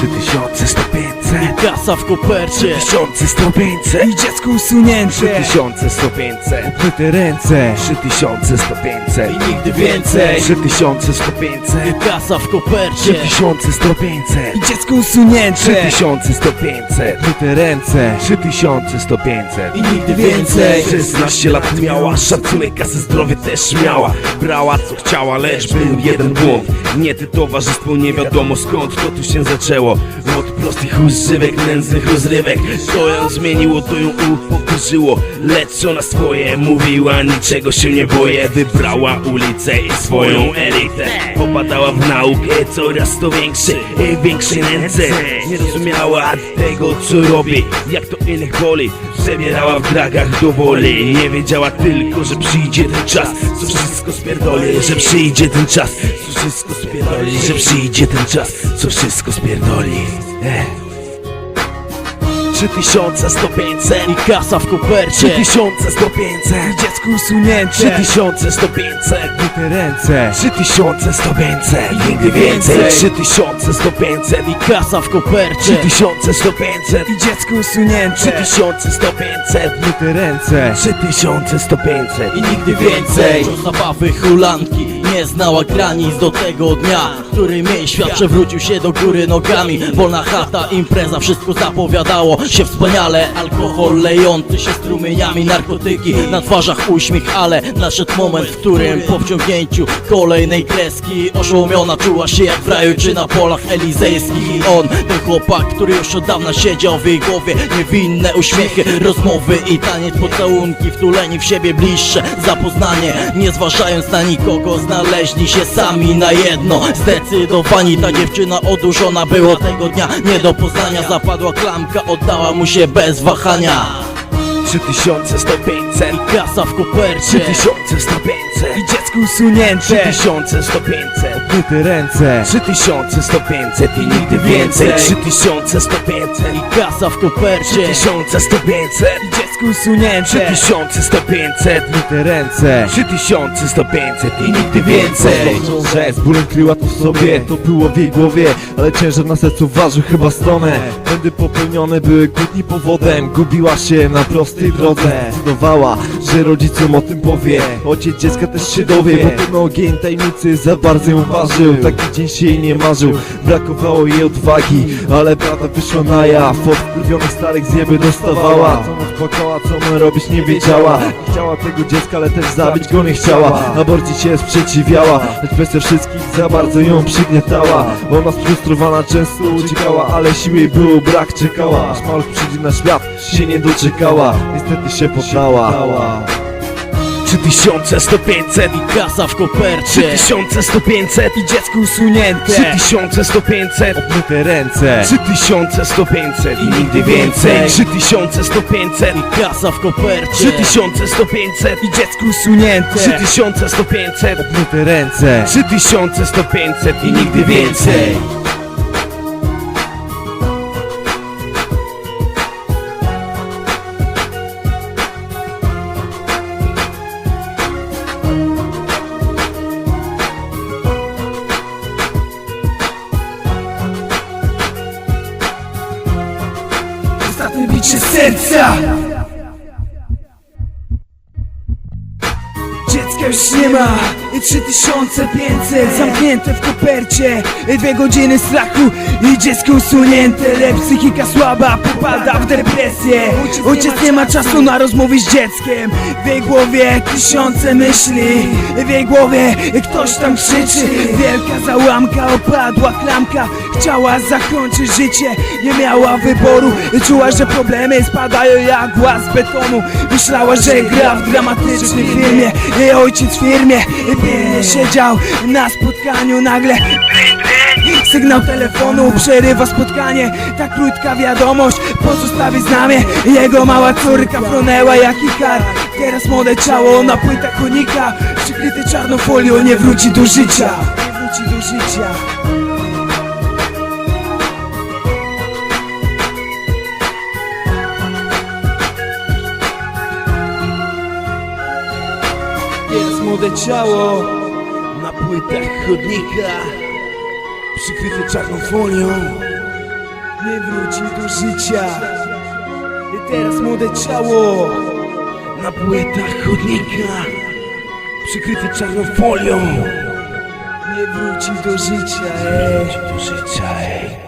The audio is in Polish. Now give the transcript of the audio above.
to the yards and the. 3100 Kasa w kopercie 3100 I dziecko usunięte. 3100 Myte ręce. 3100 I nigdy więcej. 3100 Kasa w kopercie 3100 I dziecko usunięte. 3100 Myte ręce. 3100 I nigdy więcej. 16 lat miała, szacunek kasy zdrowie też miała. Brała co chciała, lecz był jeden błąd. Nie te towarzystwo, nie wiadomo skąd to tu się zaczęło. Od prostych używek, nędznych rozrywek. To ją zmieniło, to ją upokorzyło. Lecz ona swoje mówiła, niczego się nie boję. Wybrała ulicę i swoją elitę. Popadała w naukę, coraz to większe i większe ręce. Nie rozumiała tego co robi, jak to innych boli. Przebierała w dragach do woli. Nie wiedziała tylko, że przyjdzie ten czas Co wszystko spierdoli, że przyjdzie ten czas Co wszystko spierdoli, że przyjdzie ten czas Co wszystko spierdoli. Eh. 3100 I kasa w kopercie. 3100 I dziecko usunięte. 3100 Myte ręce. 3100 i nigdy więcej. 3100 I kasa w kopercie. 3100 I dziecko usunięte. 3100 Myte ręce. 3100 I nigdy więcej. Do zabawy hulanki Nie znała granic do tego dnia którym jej świat przewrócił się do góry nogami. Wolna chata, impreza, wszystko zapowiadało się wspaniale. Alkohol lejący się strumieniami narkotyki Na twarzach uśmiech, ale nadszedł moment, w którym po wciągnięciu kolejnej kreski Oszołomiona czuła się jak w raju czy na polach elizejskich on, ten chłopak, który już od dawna siedział w jej głowie Niewinne uśmiechy, rozmowy i taniec Pocałunki, wtuleni w siebie bliższe. Zapoznanie Nie zważając na nikogo, znaleźli się sami na jedno. Zdecydowani, ta dziewczyna odurzona było tego dnia. Nie do poznania, zapadła klamka, oddała mu się bez wahania. 3100 I kasa w kopercie. 3100 I dziecko usunięte. 3100 Myte ręce. 3100 i nigdy więcej. 3100 I kasa w kopercie. 3100 I dziecko usunięte. 3100 Myte ręce. 3100 i nigdy więcej. Że z bólem kryła to w sobie. To było w jej głowie, ale ciężar na sercu ważył chyba stonę. Błędy popełnione były kłótni powodem. Gubiła się na prostej drodze. Zdecydowała, że rodzicom o tym powie. Ojciec dziecka też się dowie Bo ten ogień tajemnicy za bardzo ją ważył Taki dzień się jej nie marzył. Brakowało jej odwagi Ale prawda wyszła na jaw. Od wkurwionych starych zjeby dostawała. Co noc płakała, co ma robić nie wiedziała. Chciała tego dziecka, ale też zabić go nie chciała. Aborcji się sprzeciwiała Lecz kwestia wszystkich za bardzo ją przygniatała. Ona sfrustrowana często uciekała Ale siły jej było brak, czekała. Aż maluch przyjdzie na świat, się nie doczekała. Niestety się poddała 3100 I kasa w kopercie. 3100 I dziecko usunięte. 3100 Myte ręce. 3100 i nigdy więcej. 3100 I kasa w kopercie. 3100 I dziecko usunięte. 3100 Myte ręce. 3100 i nigdy więcej Bicie serca! Dziecka już nie ma I 3500 zamknięte w kopercie dwie godziny strachu i dziecko usunięte. Ale psychika słaba popada w depresję. Ojciec nie ma czasu na rozmowy z dzieckiem. W jej głowie tysiące myśli. W jej głowie ktoś tam krzyczy. Wielka załamka, opadła klamka. Chciała zakończyć życie, nie miała wyboru. Czuła, że problemy spadają jak łaz z betonu. Myślała, że gra w dramatycznym filmie. Jej ojciec w firmie siedział na spotkaniu Nagle. Sygnał telefonu przerywa spotkanie. Ta krótka wiadomość pozostawi znamie. Jego mała córka frunęła jak ikar Teraz młode ciało na płytach konika Przykryte czarną folią nie wróci do życia. Nie wróci do życia Młode ciało Na płytach chodnika Przykryte czarną folią nie wróci do życia. I teraz młode ciało Na płytach chodnika Przykryty czarną folią. Nie wróci do życia ej. Do życia, ej